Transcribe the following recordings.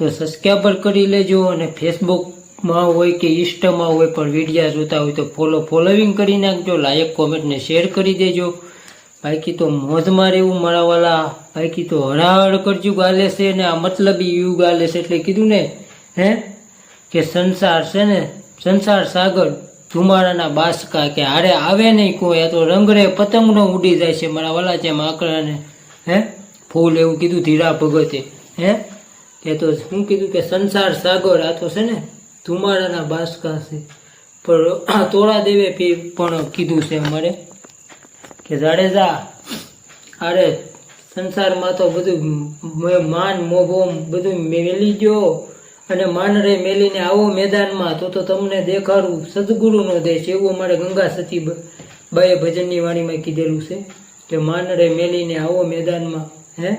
તો સબસ્ક્રાઈબર કરી લેજો અને ફેસબુકમાં હોય કે ઇન્સ્ટામાં હોય પણ વિડીયા જોતા હોય તો ફોલો ફોલોવિંગ કરી નાખજો લાયક કોમેન્ટને શેર કરી દેજો. બાકી તો મોજમાં રહેવું મારા વાલા. બાકી તો હળાહળ કરજુ ગાલે છે ને, આ મતલબી યુ ગાલે છે એટલે કીધું ને, હે? કે સંસાર છે ને, સંસાર સાગર ધુમાડાના બાસકા કે હારે આવે નહીં કોઈ, આ તો રંગરે પતંગનો ઉડી જાય છે મારા વાલા છે માકડાને હે? ફૂલ એવું કીધું ધીરા ભગતે હે? કે તો શું કીધું કે સંસાર સાગર આ તો છે ને ધુમાડાના બાસકા છે. પણ તોળા દેવે પણ કીધું છે અમારે કે જાડેજા અરે સંસારમાં તો બધું માન, મોભો બધું મેલી ગયો અને માન રે મેલીને આવો મેદાનમાં તો તો તમને દેખાડું, સદગુરુનો દેશ, એવું અમારે ગંગા સતી બાએ ભજનની વાણીમાં કીધેલું છે કે માન રે મેલીને આવો મેદાનમાં, હે?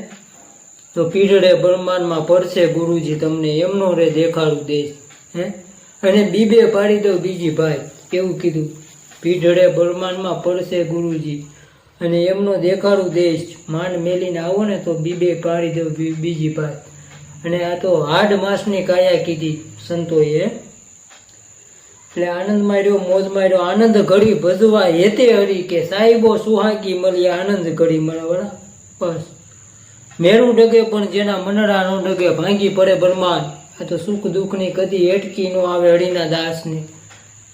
તો પીઢડે બ્રહ્માંડમાં પડશે ગુરુજી તમને એમનો રે દેખાડું દેશ, હે? અને બીબે પાડી દો બીજી ભાઈ, એવું કીધું. પીઢડે બ્રહ્માંડમાં પડશે ગુરુજી અને એમનો દેખાડું દેશ. માંડ મેલીને આવો ને તો બીબે પાડી દો બીજી ભાઈ. અને આ તો હાડ માસની કાયા કીધી સંતોએ એટલે આનંદ માર્યો, મોજ માર્યો, આનંદ ઘડી ભજવા હેતે હરી કે સાહેબો સુહાગી મળી આનંદ ઘડી મળવા બસ. મેરું ડગે પણ જેના મનડા નો ડગે ભાંગી પડે બ્રહ્માંડ આ તો સુખ દુઃખની કદી એટકી નો આવે હળીના દાસને.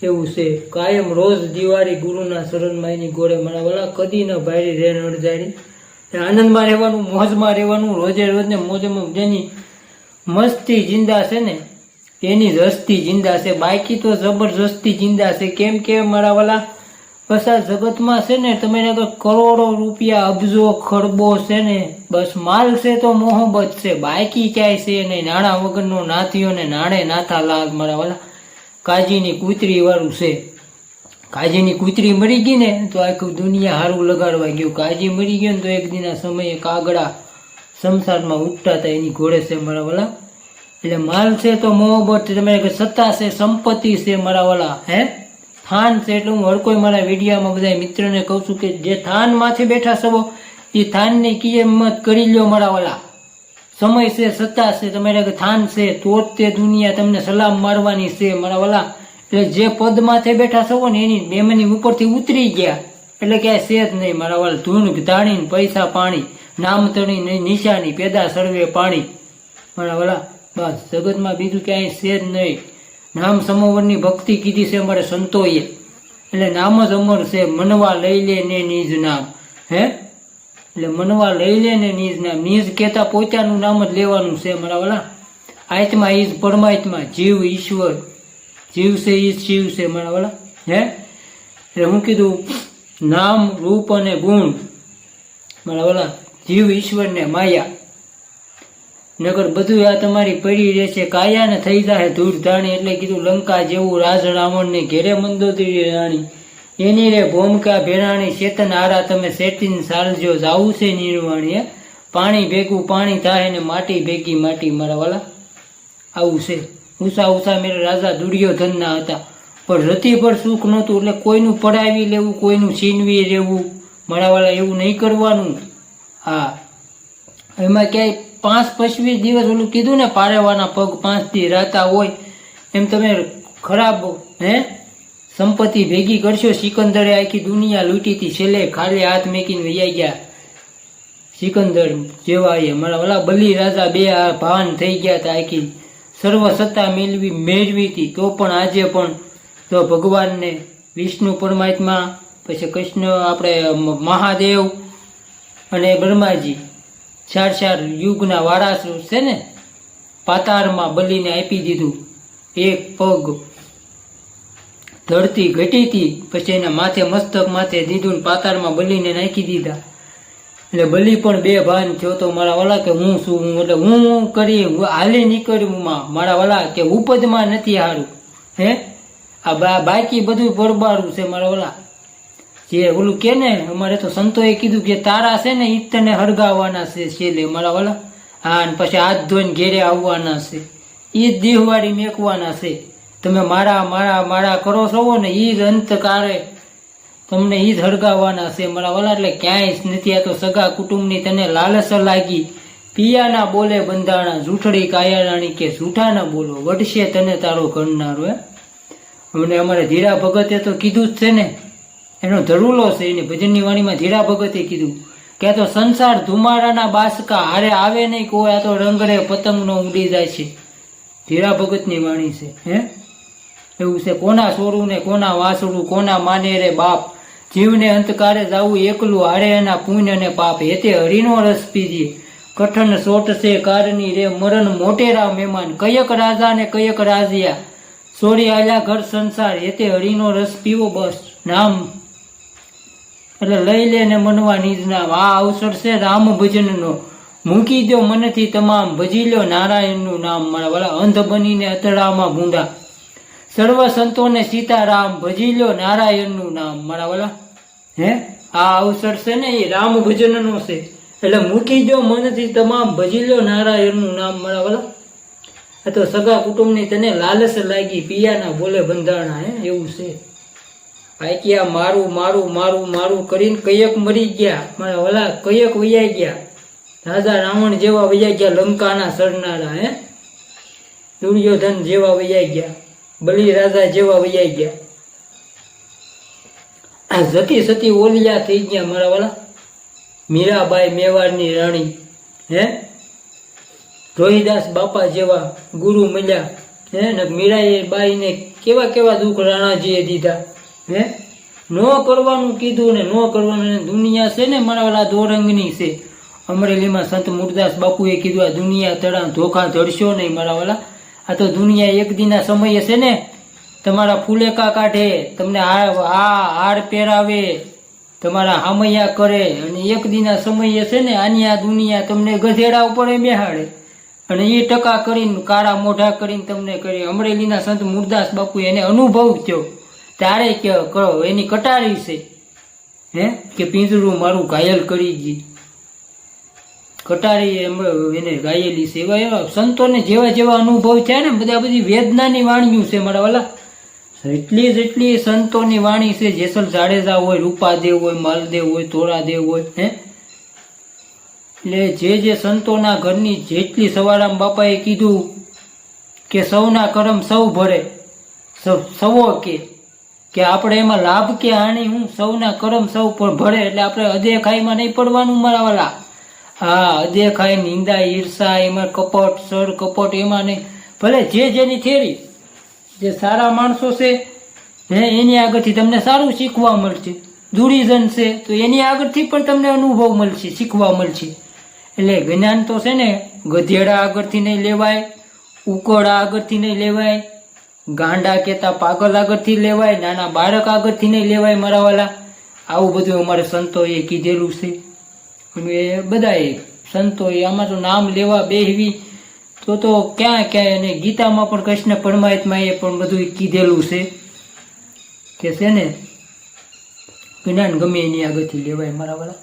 એવું છે. કાયમ રોજ દિવાળી ગુરુના શરણમાં એની ગોળે મારા વલા કદી ન ભાઈ રે નડજારી આનંદમાં રહેવાનું, મોજમાં રહેવાનું, રોજે રોજને મોજમાં જેની મસ્તી જિંદા છે ને એની જ હસ્તી જિંદા છે. બાકી તો જબરજસ્તી જિંદા છે. કેમ કે મારા વાલા બસ આ જગતમાં છે ને, તમે કરોડો રૂપિયા, અબજો, ખરબો છે ને, બસ માલ છે તો મોહબ્બત છે. બાકી ક્યાંય છે ને નાણાં વગરનો નાથીઓ ને નાણે નાથા લાલ મારા વાલા. કાજીની કૂતરી વાળું છે. કાજીની કૂતરી મરી ગઈ ને, તો આખું દુનિયા હારું લગાડવા ગયું. કાજી મરી ગયો ને, તો એક દિના સમયે કાગડા સંસારમાં ઉઠતા હતા એની ઘોડે છે મારા વાલા. એટલે માલ છે તો મોહબ્બત છે. તમે સત્તા છે, સંપત્તિ છે મારા વાલા, હે? થાન છે એટલે હું હરકોઈ મારા વિડીયામાં બધા મિત્રોને કહું છું કે જે થાન માથે બેઠા સવો એ થાનની કિંમત કરી લ્યો મારા વાલા. સમય છે, સત્તા છે તમારે થાન છે તો તે દુનિયા તમને સલામ મારવાની છે મારા વાલા. એટલે જે પદ માથે બેઠા સવો ને એની બેમની ઉપરથી ઉતરી ગયા. એટલે ક્યાંય છે જ નહીં મારા વાલા. ધૂણ ધાણી પૈસા પાણી, નામ તણી નહીં નિશાની, પેદા સર્વે પાણી. મારા વાલા, બસ, જગતમાં બીજું ક્યાંય છે જ નહીં. નામ સમોવરની ભક્તિ કીધી છે અમારે સંતોએ. એટલે નામ જ અમર છે, મનવા લઈ લે ને નિજ નામ. હે? એટલે મનવા લઈ લે ને નિજ નામ. નિજ કહેતા પોતાનું નામ જ લેવાનું છે મારા વાલા. આત્મા ઈજ પરમાત્મા, જીવ ઈશ્વર. જીવ છે ઈજ શિવ છે મારા વાલા. હે? એટલે હું કીધું, નામ, રૂપ અને ગુણ. મારા વાલા, જીવ ઈશ્વર ને માયા. નગર બધું આ તમારી પડી રહેશે કાયા ને થઈ જાય ધૂળ ધાણી એટલે કીધું લંકા જેવું રાજ રાવણ ને ઘેરે મંદોદરી રાણી. એની રે ભોમકા ભેરાણી ચેતન આરા તમે સેટીન સાલજો, જાવું છે નિર્વાણી, હે? પાણી ભેગું પાણી થાય ને માટી ભેગી માટી મારા વાલા. આવું છે. ઉષા ઉષા મેરે રાજા દુર્યોધનના હતા. પણ રતિ પર સુખ નહોતું એટલે કોઈનું પડાવી લેવું, કોઈનું છીનવી રહેવું. મારા વાલા એવું નહીં કરવાનું. હા. એમાં ક્યાંય પાંચ પચવીસ દિવસ ઓલું કીધું ને, પારેવાના પગ પાંચ દી રાતા હોય, એમ તમે ખરાબ, હે? સંપત્તિ ભેગી કરશો, સિકંદરે આખી દુનિયા લૂંટી હતી છેલ્લે ખાલી હાથ મેકીને વૈયા ગયા. સિકંદર જેવા એ મારા ઓલા બલી રાજા બે ભાન થઈ ગયા હતા આખી. સર્વ સત્તા મેળવી મેળવી હતી, તો પણ આજે પણ તો ભગવાનને, વિષ્ણુ પરમાત્મા, પછી કૃષ્ણ, આપણે મહાદેવ અને બ્રહ્માજી ચાર ચાર યુગના વારાસુ છે ને, પાતાળમાં બલીને આપી દીધું. એક પગ ધરતી ઘટી હતી, પછી એના માથે મસ્તક માથે દીધું ને પાતાળમાં બલીને નાખી દીધા. એટલે બલી પણ બે ભાન થયો તો મારા વાલા કે હું શું, હું એટલે હું હું કરી હાલી નીકળ્યું મારા વાલા કે ઉપજમાં નથી હારું. હે? આ બાકી બધું પરબારું છે મારા વાલા. જે ઓલું કે ને, અમારે તો સંતોએ કીધું કે તારા છે ને, ઈ તને હળગાવવાના છે છેલ્લે મારા વાલા. હા, અને પછી હાથ ધોઈને ઘેરે આવવાના છે. એ જ દેહવાળી મેકવાના છે. તમે મારા મારા મારા કરો છો ને એ જ અંતકારે તમને એ જ હળગાવવાના છે મારા વાલા. એટલે ક્યાંય જ નથી, આ તો સગા કુટુંબની તને લાલસ લાગી. પિયાના બોલે બંધાણા જૂઠડી કાયારાણી કે જૂઠા ના બોલો વડશે તને તારો કરનારો હે? અમને અમારે ધીરા ભગતે તો કીધું જ છે ને એનો ધરુલો છે એને ભજનની વાણીમાં ધીરા ભગતે કીધું, કે તો સંસાર ધુમાડાના બાસકા હારે આવે નહીં, કોઈ આ તો રંગરે પતંગનો ઉડી જાય છે. ધીરા ભગતની વાણી છે, હે? એવું છે, કોના સોરું ને કોના વાસડું કોના માને રે બાપ? જીવને અંતકારે જાવું એકલું હારે એના પુણ્ય ને પાપ. હેતે હરિનો રસ પીજી. કઠણ સોટ છે કારની રે, મરણ મોટેરા મહેમાન. કયક રાજા ને કયક રાજિયા. સોરી આલ્યા ઘર સંસાર હેતે હરિનો રસ પીવો બસ. નામ એટલે લઈ લે ને મનવા નિજ નામ આ અવસર છે રામ ભજનનો. મૂકી દો મનથી તમામ. ભજી લ્યો નારાયણનું નામ. મારા વાળા અંધ બનીને અતડામાં ભૂંડા. સર્વ સંતોને સીતારામ, ભજી લ્યો નારાયણનું નામ. મારા વાલા, હે? આ અવસર છે ને એ રામ ભજનનો છે. એટલે મૂકી દો મનથી તમામ. ભજી લ્યો નારાયણનું નામ. મારા વાલા, આ તો સગા કુટુંબની તને લાલસ લાગી. પિયાના બોલે બંધાણા, હે? એવું છે. ભાઈ આ મારું મારું મારું મારું કરીને કયક મરી ગયા. મારા વાલા કયક વૈયા ગયા. રાજા રાવણ જેવા વૈયા ગયા લંકાના સરનારા હે? દુર્યોધન જેવા વૈયા ગયા. બલિ રાજા જેવા વૈયા ગયા. આ જતી સતી ઓલિયા થઈ ગયા મારા વાલા. મીરાબાઈ મેવાડની રાણી, હે? રોહિદાસ બાપા જેવા ગુરુ મળ્યા, હે? ને મીરાએ બાઈને કેવા કેવા દુઃખ રાણાજીએ દીધા? હે? ન કરવાનું કીધું ને ન કરવાનું દુનિયા છે ને મારા વાલા દોરંગની છે. અમરેલીમાં સંત મુરદાસ બાપુએ કીધું, આ દુનિયા તળા ધોખા ધડશો નહીં મારા વાળા આ તો દુનિયા એક દિના સમયે છે ને, તમારા ફૂલેકા કાઢે, તમને આ હાર પહેરાવે, તમારા હામૈયા કરે, અને એક દિના સમયે છે ને, આની આ દુનિયા તમને ગધેડા ઉપર બેહાડે. અને એ ટકા કરીને, કાળા મોઢા કરીને તમને કરી. અમરેલીના સંત મુરદાસ બાપુ એને અનુભવ થયો. ત્યારે કે કરો, એની કટારી છે. હે? કે પિંજરું મારું ઘાયલ કરી ગઈ. કટારી એને ગાયેલી છે. એવા એવા સંતોને જેવા જેવા અનુભવ થયા ને, બધા બધી વેદનાની વાણીઓ છે મારા વાલા. એટલી જ એટલી સંતોની વાણી છે, જેસલ જાડેજા હોય, રૂપાદેવ હોય, માલદેવ હોય તોરાદેવ હોય, હે? એટલે જે જે સંતોના ઘરની જેટલી સવારામ બાપાએ કીધું કે સૌના કરમ સૌ ભરે સવો કે. કે આપણે એમાં લાભ કે હાનિ હું સૌના કરમ સૌ પણ ભરે એટલે આપણે અદેખાઈમાં નહીં પડવાનું મારા વાલા. હા અદેખાઈ નિંદા, ઈર્ષા, એમાં કપટ સર કપટ, એમાં નહીં. ભલે જે જેની થેરી, જે સારા માણસો છે, હે, એની આગળથી તમને સારું શીખવા મળશે. દુરીજન છે, તો એની આગળથી પણ તમને અનુભવ મળશે, શીખવા મળશે. એટલે જ્ઞાન તો છે ને, ગધેડા આગળથી નહીં લેવાય, ઉકળા આગળથી નહીં લેવાય ગાંડા કહેતા પાગલ આગળથી લેવાય, નાના બાળક આગળથી નહીં લેવાય મારા વાલા. આવું બધું અમારે સંતોએ કીધેલું છે. એ બધાએ સંતોએ અમારું નામ લેવા બેહવી. તો તો ક્યાં ક્યાં અને ગીતામાં પણ કૃષ્ણ પરમાત્માએ પણ બધું કીધેલું છે કે છે ને જ્ઞાન ગમે એની આગળથી લેવાય મારા વાલા.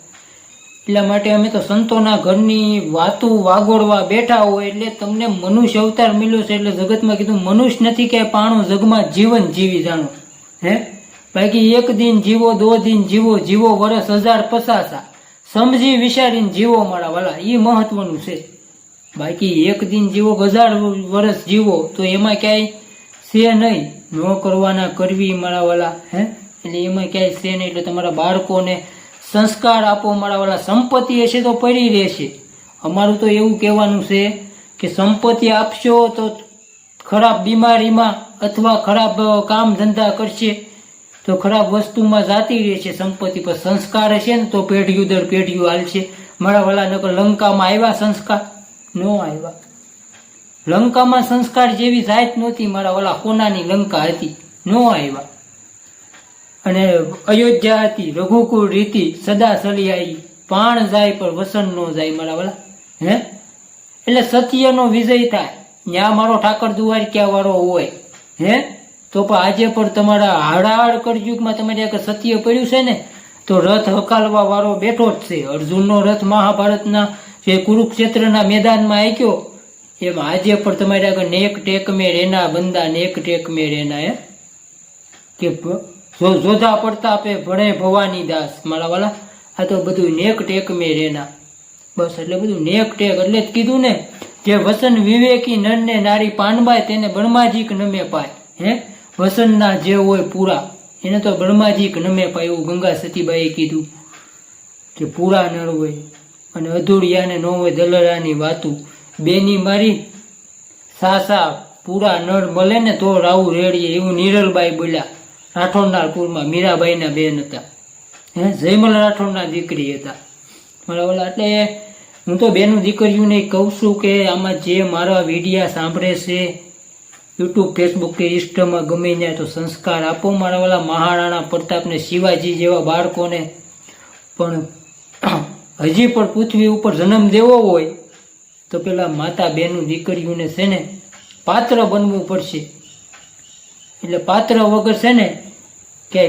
એટલા માટે અમે તો સંતોના ઘરની વાતો વાગોળવા બેઠા હોય એટલે તમને મનુષ્ય અવતાર મળ્યો છે એટલે જગતમાં કીધું, મનુષ્ય નથી કે પાણું જગમાં જીવન જીવી જાણો. હે? બાકી એક દિન જીવો, દો દિન જીવો જીવો વર્ષ હજાર પચાસા. સમજી વિચારીને જીવો મારા વાલા એ મહત્વનું છે. બાકી એક દિન જીવો, હજાર વર્ષ જીવો, તો એમાં ક્યાંય છે નહીં. ન કરવાના કરવી મારા વાલા, હે? એટલે એમાં ક્યાંય છે નહીં, એટલે તમારા બાળકોને સંસ્કાર આપો મારા વાલા. સંપત્તિ હશે તો પડી રહેશે. અમારું તો એવું કહેવાનું છે કે સંપત્તિ આપશો તો ખરાબ બીમારીમાં અથવા ખરાબ કામ ધંધા કરશે તો ખરાબ વસ્તુમાં જાતી રહેશે સંપત્તિ. પર સંસ્કાર હશે ને તો પેઢીયું દર પેઢીયું હાલશે. મારા વાલા, નકર લંકામાં આવ્યા સંસ્કાર? ન આવ્યા. લંકામાં સંસ્કાર જેવી જાત નહોતી. મારા વાલા કોનાની લંકા હતી. ન આવ્યા. અને અયોધ્યા હતી, રઘુકુળ રીતિ, સદા સલિયાઈ પાણ જાય પણ વસન નો જાય મારા વાલા. હે? એટલે સત્યનો વિજય થાય. ત્યાં મારો ઠાકર દુવાર ક્યાં વાળો હોય? હે? તો પણ આજે પણ તમારા હાડાહાડ કળયુગમાં તમારી આગળ સત્ય પડ્યું છે ને, તો રથ હકાલવા વાળો બેઠો જ છે. અર્જુનનો રથ મહાભારતના જે કુરુક્ષેત્રના મેદાનમાં આક્યો એમ આજે પણ તમારે આગળ નેક ટેક મેં રેના, બંદા નેક ટેક મેં રેના, હે? કે જોધા પડતા પે ભણે ભવાની દાસ. મારા વાલા, આ તો બધું નેક ટેક મેં રેના. બસ એટલે બધું નેક ટેક. એટલે જ કીધું ને જે વસન વિવેકી નર ને નારી પાનબાય, તેને બ્રહ્માજીક નમે પાય. હે? વસનના જે હોય પૂરા. એને તો બ્રહ્માજીક નમે પાય એવું ગંગા સતીબાઈએ કીધું. કે પૂરા નળ હોય અને અધૂરિયાને ન હોય દલરાની વાતું. બેની મારી સાસા પૂરા નળ મળે ને તો રાવું રેડીએ. એવું નિરલબાઈ બોલ્યા. રાઠોડના કુળમાં મીરાબાઈના બેન હતા. હે, જયમલ રાઠોડના દીકરી હતા. મારા ઓલા, એટલે હું તો બેનું દીકરીઓને કહું છું કે આમાં જે મારા વિડીયા સાંભળે છે, યુટ્યુબ, ફેસબુક કે ઇન્સ્ટામાં ગમે ત્યાં તો સંસ્કાર આપો. મારા ઓલા મહારાણા પ્રતાપને શિવાજી જેવા બાળકોને પણ હજી પણ પૃથ્વી ઉપર જન્મ દેવો હોય, તો પેલા માતા બેનું દીકરીઓને છે ને પાત્ર બનવું પડશે. એટલે પાત્ર વગર છે ને કે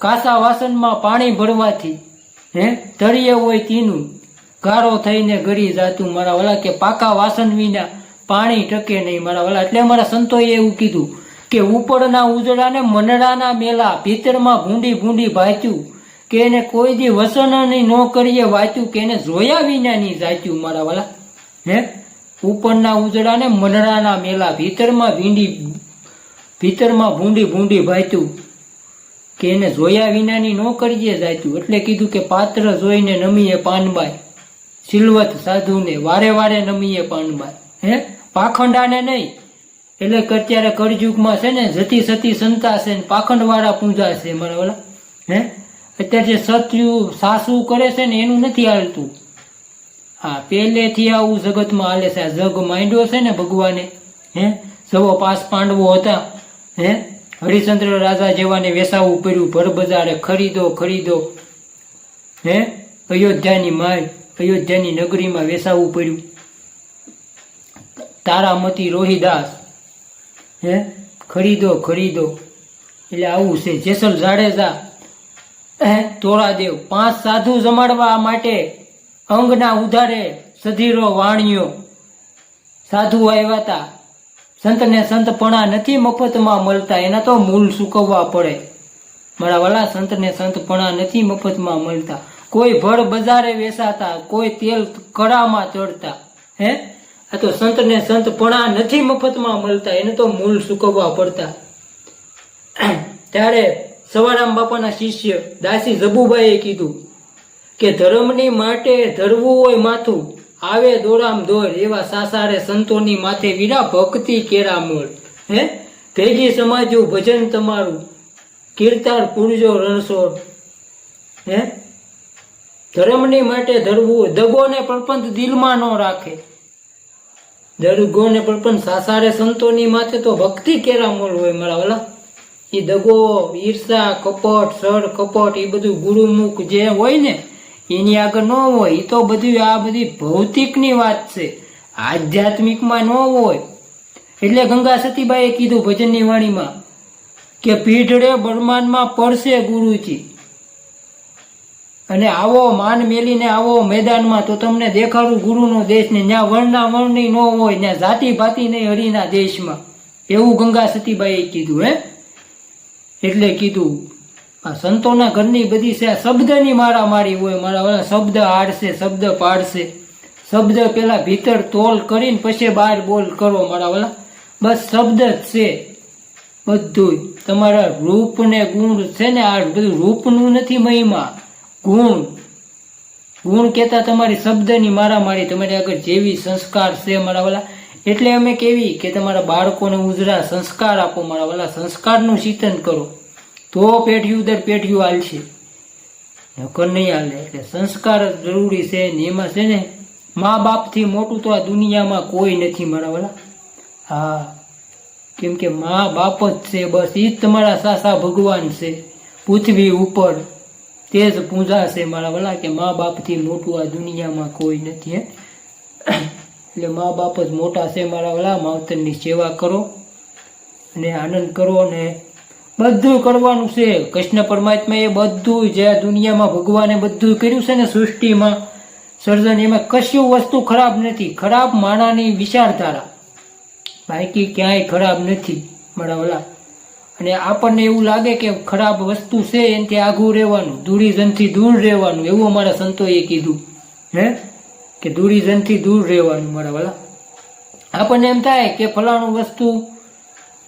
કાસા વાસણમાં પાણી ભરવાથી, હે, તળિયે હોય તીનું ગારો થઈને ગળી જાતું. મારા વાલા કે પાકા વાસણ વિના પાણી ટકે નહીં. મારા વાલા, એટલે મારા સંતોએ એવું કીધું કે ઉપરના ઉજળાને મનડાના મેલા ભીતરમાં ભૂંડી ભૂંડી ભાચ્યું, કે એને કોઈ દી વસન નહીં ન કરીએ વાંચ્યું, કે એને જોયા વિના નહીં જાચ્યું. મારા વાલા, હે, ઉપરના ઉજળાને મનડાના મેલા ભીતરમાં ભીંડી ભીતરમાં ભૂંડી ભૂંડી ભાચ્યું. કે એને જોયા વિનાની ન કરીએ જાચ્યું એટલે કીધું કે પાત્ર જોઈને નમીએ પાનબાઈ સિલવત સાધુને વારે વારે નમીએ પાનબાઈ હે? પાખંડાને નહીં. એટલે અત્યારે કળયુગમાં છે ને જતી સતી સંતા છે ને પાખંડવાળા પૂજા છે મારા ઓલા. હે? અત્યારે જે સત્યુ સાસુ કરે છે ને એનું નથી હાલતું. હા પહેલેથી આવું જગતમાં હાલે છે. આ જગ માંડ્યો છે ને ભગવાને. હે? સવો પાસ પાંડવો હતા. હે? હરિશ્ચંદ્ર રાજા જેવાને વેસાવું પડ્યું, ભર બજારે ખરીદો ખરીદો. હે? અયોધ્યાની માય અયોધ્યાની નગરીમાં વેસાવું પડ્યું. તારામતી રોહિદાસ, હે? ખરીદો ખરીદો. એટલે આવું છે. જેસલ જાડેજા તોરાદેવ પાંચ સાધુ જમાડવા માટે અંગના ઉધારે સધીરો વાણિયો. સાધુ આવ્યા હતા. સંતને સંતપણા નથી મફતમાં મળતા, એના તો મૂલ સુકવવા પડે. મારા વાલા, સંતને સંતપણા નથી મફતમાં મળતા. કોઈ ભર બજારે વેસાતા કોઈ તેલ કડામાં ચડતા. હે? આ તો સંતને સંતપણા નથી મફતમાં મળતા, એને તો મૂલ સુકવવા પડતા. ત્યારે સવારામ બાપાના શિષ્ય દાસી જબુબાઈએ કીધું કે ધર્મની માટે ધરવું હોય માથું આવે દોરામ દોર એવા સાસારે સંતોની માથે વીરા ભક્તિ કેરા મોર. હે? ભેગી સમાજુ ભજન તમારું. કીર્તાર પૂરજો રણછોડ હે? ધર્મની માટે ધરવું દગોને પ્રપંચ દિલમાં ન રાખે. દરગોને પ્રપંચ સાસારે સંતોની માથે તો ભક્તિ કેરા મોલ હોય મારા ઓલા એ દગો, ઈર્ષા, કપટ, સર, કપટ એ બધું ગુરુમુખ જે હોય ને એની આગળ ન હોય એ તો બધું આ બધી ભૌતિકની વાત છે. આધ્યાત્મિકમાં ન હોય. એટલે ગંગા સતીબાઈએ કીધું ભજનની વાણીમાં કે પીઢડે બરમાનમાં પડશે ગુરુજી. અને આવો માન મેલીને આવો મેદાનમાં તો તમને દેખાડું ગુરુનો દેશ ને. જ્યાં વર્ણના વર્ણની ન હોય ત્યાં જાતિ ભાતિ નહીં હરિના દેશમાં. એવું ગંગા સતીબાઈએ કીધું, હે? એટલે કીધું આ સંતોના ઘરની બધી છે શબ્દની મારામારી હોય, મારા વાળા શબ્દ આડશે, શબ્દ પાડશે. શબ્દ પેલા ભીતર તોલ કરીને પછી બહાર બોલ કરો, મારા વાળા. બસ શબ્દ જ છે. બધું તમારા રૂપ ને ગુણ છે ને, આ બધું રૂપનું નથી મહિમા. ગુણ. ગુણ કહેતા તમારી શબ્દની મારામારી તમારી આગળ જેવી સંસ્કાર છે, મારા વાલા એટલે અમે કેવી કે તમારા બાળકોને ઉજરા સંસ્કાર આપો, મારા વાલા સંસ્કારનું ચિંતન કરો. તો પેઢિયું દર પેઢીયું હાલશે નકર નહીં હાલે, એટલે સંસ્કાર જરૂરી છે. ને એમાં છે ને મા બાપથી મોટું તો આ દુનિયામાં કોઈ નથી મારા વાલા. હા, કેમ કે મા બાપ જ છે, બસ એ જ તમારા સાસા ભગવાન છે. પૃથ્વી ઉપર તે જ પૂજા છે મારા વાલા, કે મા બાપથી મોટું આ દુનિયામાં કોઈ નથી, હે. એટલે મા બાપ જ મોટા છે મારા વાલા, માવતરની સેવા કરો અને આનંદ કરો ને બધું કરવાનું છે. કૃષ્ણ પરમાત્મા એ બધું જે દુનિયામાં ભગવાને બધું કર્યું છે ને સૃષ્ટિમાં, સર્જન એમાં કશું વસ્તુ ખરાબ નથી. ખરાબ માણાની વિચારધારા. બાકી ક્યાંય ખરાબ નથી મારા ઓલા. અને આપણને એવું લાગે કે ખરાબ વસ્તુ છે એનાથી આઘું રહેવાનું, દૂરીજનથી દૂર રહેવાનું. એવું અમારા સંતોએ કીધું. હે? કે દૂરીજનથી દૂર રહેવાનું મારા વાલા આપણને એમ થાય કે ફલાણું વસ્તુ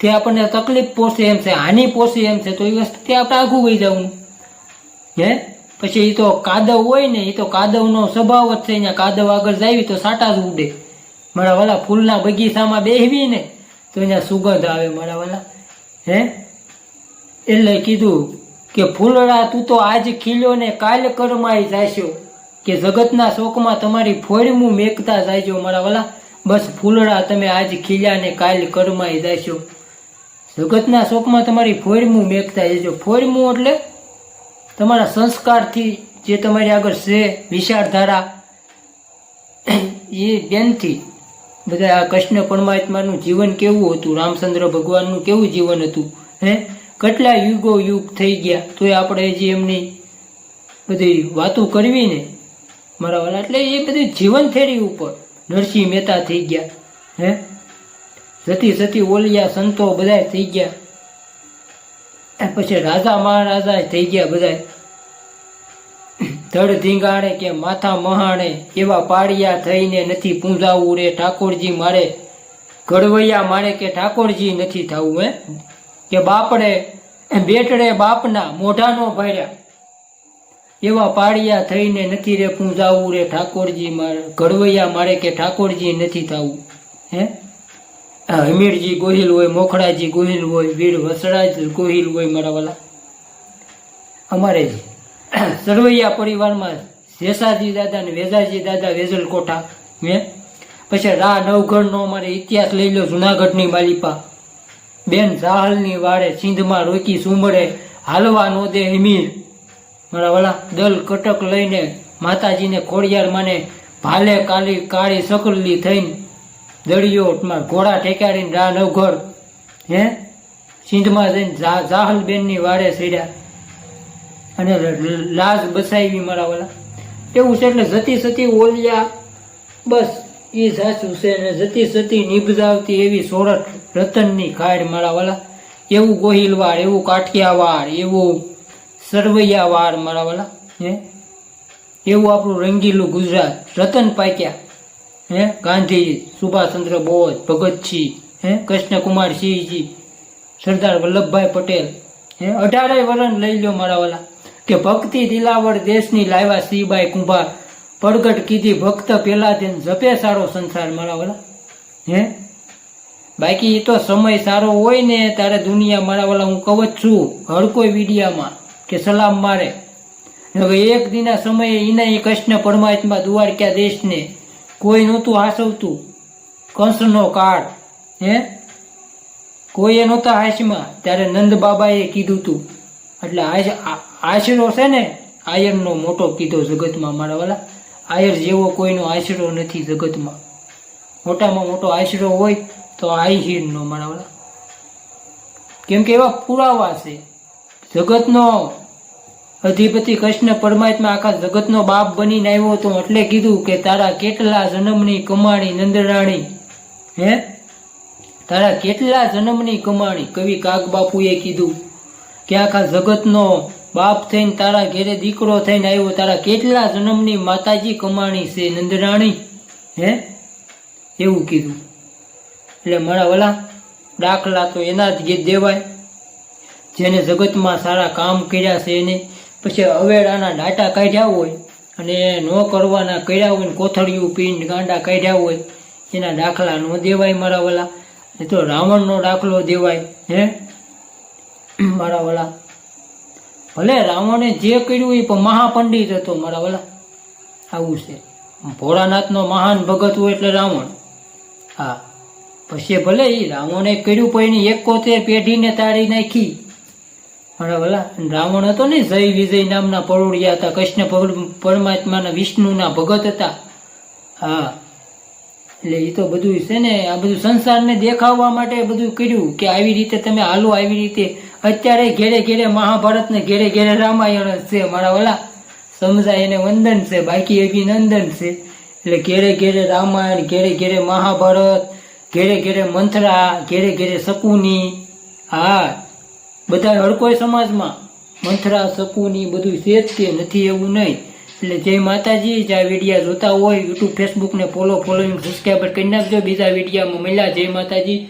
તે આપણને તકલીફ પહોંચે એમ છે, હાનિ પહોંચે એમ છે, તો એ વસ્તુથી આપણે આઘું વહી જવું. હે? પછી એ તો કાદવ હોય ને એ તો કાદવનો સ્વભાવ જ છે, અહીંયા કાદવ આગળ જાવી તો સાટા જ ઉડે. મારા વાલા ફૂલના બગીચામાં બેહવી ને, તો અહીંયા સુગંધ આવે મારા વાલા. હે? એટલે કીધું કે ફૂલડા તું તો આજ ખીલ્યો ને કાલ કરમાઈ જાશો કે જગતના શોકમાં તમારી ફોડમું મેકતા જાયજો મારા વાલા. બસ ફૂલડા તમે આજ ખીલ્યા ને કાલ કરમાઈ જાશો જગતના શોકમાં તમારી ફોડમું મેકતા જજો. ફોડમું એટલે તમારા સંસ્કારથી જે તમારી આગળ છે, વિચારધારા, એ બેનથી બધા આ કૃષ્ણ પરમાત્માનું જીવન કેવું હતું? રામચંદ્ર ભગવાનનું કેવું જીવન હતું? હે? કેટલા યુગો યુગ થઈ ગયા? તોય આપણે હજી એમની બધી વાતો કરવી ને, મારા વાલા, એટલે એ બધી જીવન થેરી ઉપર નરસિંહ મહેતા થઈ ગયા. હે? જતી સતી ઓલિયા સંતો બધા થઈ ગયા. પછી રાજા મહારાજા થઈ ગયા બધા ધડ ધીંગાણે કે માથા મહાણે એવા પાડિયા થઈને નથી પૂંજાવું રે ઠાકોરજી મારે. ઘડવૈયા મારે કે ઠાકોરજી નથી થવું હે. કે બાપડે બેટડે બાપના મોઢાનો ભર્યા. એવા પાડિયા થઈને નથી રે પૂંજાવું રે ઠાકોરજી મારે. ઘડવૈયા મારે કે ઠાકોરજી નથી થવું. હે? હમીરજી ગોહિલ હોય, મોખડાજી ગોહિલ હોય, વીર વસરાજ ગોહિલ હોય મારા વાલા. અમારે સરવૈયા પરિવારમાં શેષાજી દાદા ને વેજાજી દાદા વેજલ કોઠા મેં પછી રા નવગઢનો અમારે ઇતિહાસ લઈ લો જુનાગઢની માલિપા. બેન સાહલની વાડે સિંધમાં રોકી સુમડે હાલવા નો દે હિમીર મારા વાલા, દલ કટક લઈને માતાજીને ખોડિયાર માને ભાલે કાલી કાળી સકરલી થઈને દળિયો ઘોડા ટેકાડીને રા નવઘર હે? સિંધમાં જઈને જાહલબેનની જાહલ બેનની વાડે સડ્યા અને લાજ બસાવી મારા વાલા. એવું છે એટલે જતી સતી ઓલિયા, બસ એ સાચું છે ને જતી સતી નિભજાવતી એવી સોરઠ રતનની ખાડ મારા વાલા. એવું ગોહિલવાડ, એવું કાઠિયાવાડ, એવું સરવૈયાવાડ મારા વાલા. હે? એવું આપણું રંગીલું ગુજરાત. રતન પાક્યા. હે? ગાંધી સુભાષચંદ્ર બોઝ ભગતસિંહ હે? કૃષ્ણકુમાર સિંહજી સરદાર વલ્લભભાઈ પટેલ, હે? અઢારેય વરણ લઈ લો મારા વાલા. કે ભક્તિ દિલાવડ દેશની લાવ્યા સિંહબાઈ કુંભાર. પડગટ કીધી ભક્ત પેલા તેન જપે સારો સંસાર મારા વાલા. હે? બાકી એ તો સમય સારો હોય ને તારે દુનિયા મારા વાલા, હું કહું જ છું, હર કોઈ વિડીયામાં કે સલામ મારે. એક દિના સમયે એના કૃષ્ણ પરમાત્મા દ્વારકા દેશને કોઈ નહોતું હાસવતું. કંસનો કાળ, હે? કોઈએ નહોતા હાશમાં ત્યારે નંદ બાબાએ કીધું તું. એટલે આશરો છે ને, આયરનો મોટો કીધો જગતમાં મારા વાલા. આયર જેવો કોઈનો આશરો નથી જગતમાં. મોટામાં મોટો આશરો હોય તો આહિરનો મારા વાલા. કેમ કે એવા પુરાવા છે. જગતનો અધિપતિ કૃષ્ણ પરમાત્મા આખા જગતનો બાપ બનીને આવ્યો હતો એટલે કીધું કે તારા કેટલા જન્મની કમાણી નંદરાણી. હે? તારા કેટલા જન્મની કમાણી? કવિ કાગ બાપુએ કીધું કે આખા જગતનો બાપ થઈને તારા ઘેરે દીકરો થઈને આવ્યો. તારા કેટલા જન્મની માતાજી કમાણી છે નંદરાણી? હે? એવું કીધું. એટલે મારા વલા, દાખલા તો એના જ દેવાય. જેને જગતમાં સારા કામ કર્યા છે એને પછી અવેડાના ડાટા કાઢ્યા હોય અને ન કરવાના કર્યા હોય ને કોથળિયું પીને ગાંડા કાઢ્યા હોય, એના દાખલા ન દેવાય મારા વલા. એ તો રાવણનો દાખલો દેવાય, હે? મારા વલા. ભલે રાવણે જે કર્યું એ પણ મહાપંડિત હતો મારા વલા. આવું છે. ભોળાનાથનો મહાન ભગત હોય એટલે રાવણ. હા. પછી ભલે એ રાવણે કર્યું પણ એની એકોતેર પેઢીને તારી નાખી. મારા વલા રાવણ હતો ને, જય વિજય નામના પરોડિયા હતા, કૃષ્ણ પરમાત્માના વિષ્ણુના ભગત હતા. હા. એટલે એ તો બધું છે ને, આ બધું સંસારને દેખાડવા માટે બધું કર્યું કે આવી રીતે તમે હાલો, આવી રીતે અત્યારે ઘેરે ઘેરે મહાભારતને ઘેરે ઘેરે રામાયણ છે, મારા ઓલા સમજાય એને વંદન છે, બાકી અભિનંદન છે. એટલે ઘેરે ઘેરે રામાયણ, ઘેરે ઘેરે મહાભારત, ઘેરે ઘેરે મંથરા, ઘેરે ઘેરે શકુની. હા. બધા હડકોય સમાજમાં મંથરા શકુની બધું છે જ તે નથી એવું નહીં. એટલે જય માતાજી, જે આ વિડીયા જોતા હોય યુટ્યુબ ફેસબુકને ફોલો ફોલોઈંગ સબસ્ક્રાઈબર કરી નાખજો. બીજા વિડીયામાં મળ્યા. જય માતાજી.